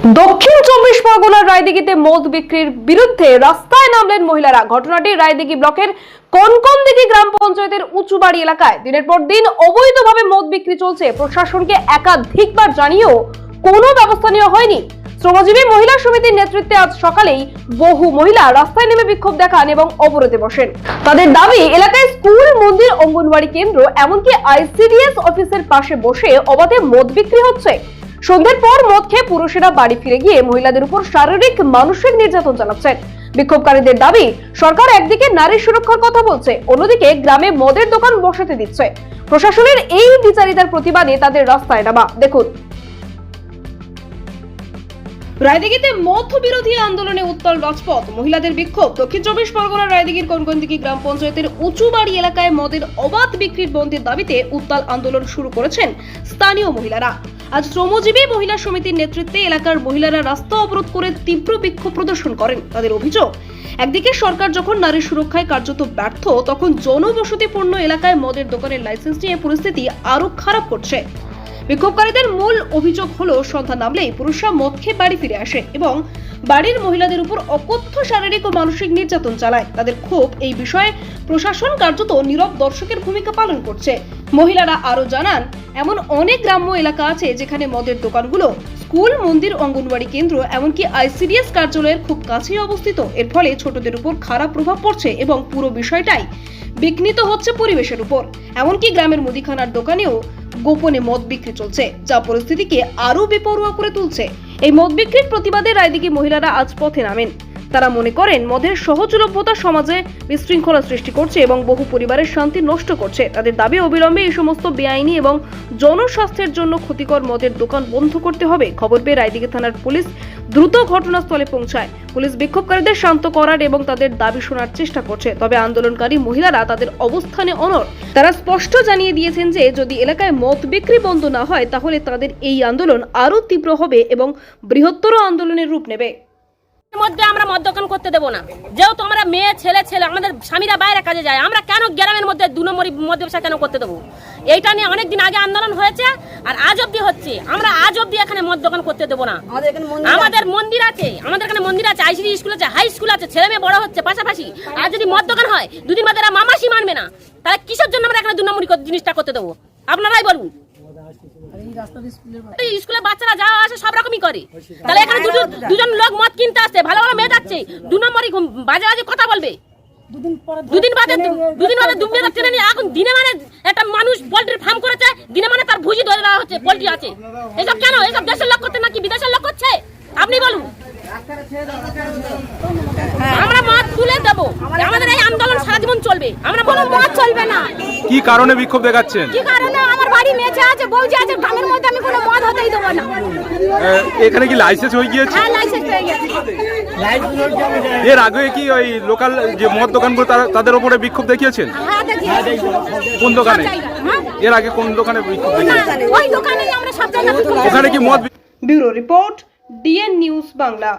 দক্ষিণ চব্বিশ পরগনার রায়দিঘিতে মদ বিক্রির বিরুদ্ধে রাস্তায় নামলেন মহিলারা। ঘটনাটি রায়দিঘি ব্লকের কনকনদিঘি গ্রাম পঞ্চায়েতের উঁচুবাড়ি এলাকায়। দিনের পর দিন অবৈধভাবে মদ বিক্রি চলছে। প্রশাসনকে একাধিকবার জানিয়েও কোনো ব্যবস্থা নেওয়া হয়নি। শ্রমজীবী মহিলা সমিতির নেতৃত্বে আজ সকালেই বহু মহিলা রাস্তায় নেমে বিক্ষোভ দেখান এবং অবরোধে বসেন। তাদের দাবি, এলাকায় স্কুল, মন্দির, অঙ্গনওয়াড়ি কেন্দ্র, এমনকি আইসিডিএস অফিসের পাশে বসে অবাধে মদ বিক্রি হচ্ছে। সন্ধ্যের পর মদ খেয়ে পুরুষেরা বাড়ি ফিরে গিয়ে মহিলাদের উপর শারীরিক, মানসিক নির্যাতন চালাচ্ছেন। বিক্ষোভকারীদের দাবি, সরকার একদিকে নারী সুরক্ষার কথা বলছে, অন্যদিকে গ্রামে মদের দোকান বসাতে দিচ্ছে। প্রশাসনের এই বিচারিতার প্রতিবাদে তাদের রাস্তায় নামা। দেখুন। রায়দিঘিতে মধ্য বিরোধী আন্দোলনে উত্তাল রাজপথ। মহিলাদের বিক্ষোভ। দক্ষিণ চব্বিশ পরগনার রায়দিঘির কনকনদিঘি গ্রাম পঞ্চায়েতের উঁচু বাড়ি এলাকায় মদের অবাধ বিক্রির বন্ধের দাবিতে উত্তাল আন্দোলন শুরু করেছেন স্থানীয় মহিলারা। আজ শ্রমজীবী মহিলা সমিতির নেতৃত্বে এলাকার মহিলারা রাস্তা অবরোধ করে তীব্র বিক্ষোভ প্রদর্শন করেন। তাদের অভিযোগ, একদিকে সরকার যখন নারী সুরক্ষায় কার্যত ব্যর্থ, তখন জনবসতিপূর্ণ এলাকায় মদের দোকানের লাইসেন্স নিয়ে পরিস্থিতি আরও খারাপ করছে। বিক্ষোভকারীদের মূল অভিযোগ হলো, সন্ধ্যা নামলেই পুরুষরা মদ খেয়ে বাড়ি ফিরে আসে এবং বাড়ির মহিলাদের উপর অকথ্য শারীরিক ও মানসিক নির্যাতন চালায়। তাদের ক্ষোভ এই বিষয়ে প্রশাসন কার্যত নীরব দর্শকের ভূমিকা পালন করছে। মহিলারা আরও জানান, এমন অনেক গ্রাম্য এলাকা আছে যেখানে মদের দোকানগুলো, স্কুল, মন্দির, অঙ্গনওয়াড়ি কেন্দ্র, এমনকি আইসিডিএস কার্যালয়ের খুব কাছেই অবস্থিত। এর ফলে ছোটদের উপর খারাপ প্রভাব পড়ছে এবং পুরো বিষয়টাই বিঘ্নিত হচ্ছে পরিবেশের উপর। এমনকি গ্রামের মুদিখানার দোকানেও গোপনে মদ বিক্রি চলছে, যা পরিস্থিতিকে আরও বেপরোয়া করে তুলছে। এই মদ বিক্রির প্রতিবাদে রায়দিকে মহিলারা আজ পথে নামেন। তারা মনে করেন, মদের সহজলভ্যতা সমাজে বিশৃঙ্খলা সৃষ্টি করছে এবং বহু পরিবারের শান্তি নষ্ট করছে। তাদের দাবি অবিলম্বে এই সমস্ত বেআইনি এবং জনস্বাস্থ্যের জন্য ক্ষতিকর মদের দোকান বন্ধ করতে হবে। খবর পেয়ে রায়দিঘি থানার পুলিশ দ্রুত ঘটনাস্থলে পৌঁছায়। পুলিশ বিক্ষোভকারীদের শান্ত করার এবং তাদের দাবি শোনার চেষ্টা করছে। তবে আন্দোলনকারী মহিলারা তাদের অবস্থানে অনর তারা স্পষ্ট জানিয়ে দিয়েছেন যে, যদি এলাকায় মদ বিক্রি বন্ধ না হয়, তাহলে তাদের এই আন্দোলন আরও তীব্র হবে এবং বৃহত্তর আন্দোলনের রূপ নেবে। মধ্যে আমরা মদ দোকান করতে দেবো না। যেহেতু আমরা মেয়ে ছেলে ছেলে আমাদের স্বামীরা বাইরে কাজে যায় আমরা কেন গ্রামের মধ্যে দু নম্বরই মদ ব্যবসা কেন করতে দেবো? এইটা নিয়ে অনেক দিন আগে আন্দোলন হয়েছে আর আজ অব্দি হচ্ছে। আমরা আজ অব্দি এখানে মদ দোকান করতে দেবো না। আমাদের মন্দির আছে। আমাদের এখানে মন্দির আছে আইসিডি স্কুল আছে হাই স্কুল আছে ছেলে মেয়ে বড় হচ্ছে পাশাপাশি আর যদি মদ দোকান হয় দুদিন বাদে মামাসি মানবে না। তাহলে কিসের জন্য আমরা এখানে দু নম্বরই জিনিসটা করতে দেবো? আপনারাই বলুন। স্কুলে বাচ্চারা যাওয়া আসে সব রকমই করে। তাহলে এখানে দুজন দুজন লোক মদ কিনতে আসছে ভালো ভালো মেয়ে যাচ্ছে। দু নম্বরই বাজে বাজে কথা বলবে। দুদিন বাদে দুদিন বাদে দুমড়ে যাচ্ছে না এখন দিনে মানে একটা মানুষ পোল্ট্রির ফার্ম করেছে দিনে মানে তার ভুজি ধরে দেওয়া হচ্ছে পোল্ট্রি আছে। এসব কেন? এসব দেশের লোক করছে নাকি? বিদেশের লোক করছে? আপনি বলুন। আমরা মদ তুলে দেবো। আমাদের এই আন্দোলন সারা জীবন চলবে। আমরা কোনো মদ চলবে না। কি কারণে বিক্ষোভ দেখাচ্ছেন? কি কারণে? আমার বাড়ি মেচে আছে আছে গ্রামের মধ্যে আমি কোনো মদ হতেই দেবো না। এখানে কি লাইসেন্স হয়ে গিয়েছে? হ্যাঁ লাইসেন্স হয়ে গেছে। এর আগে কি ওই লোকাল যে মদ দোকানগুলো তারা- তাদের উপরে বিক্ষোভ দেখিয়েছেন? হ্যাঁ দেখি কোন দোকানে? হ্যাঁ। এর আগে কোন দোকানে বিক্ষোভ দেখিয়েছেন? ওই দোকানেই আমরা সব জায়গায় ওখানে কি মদ bureau report DN news Bangla.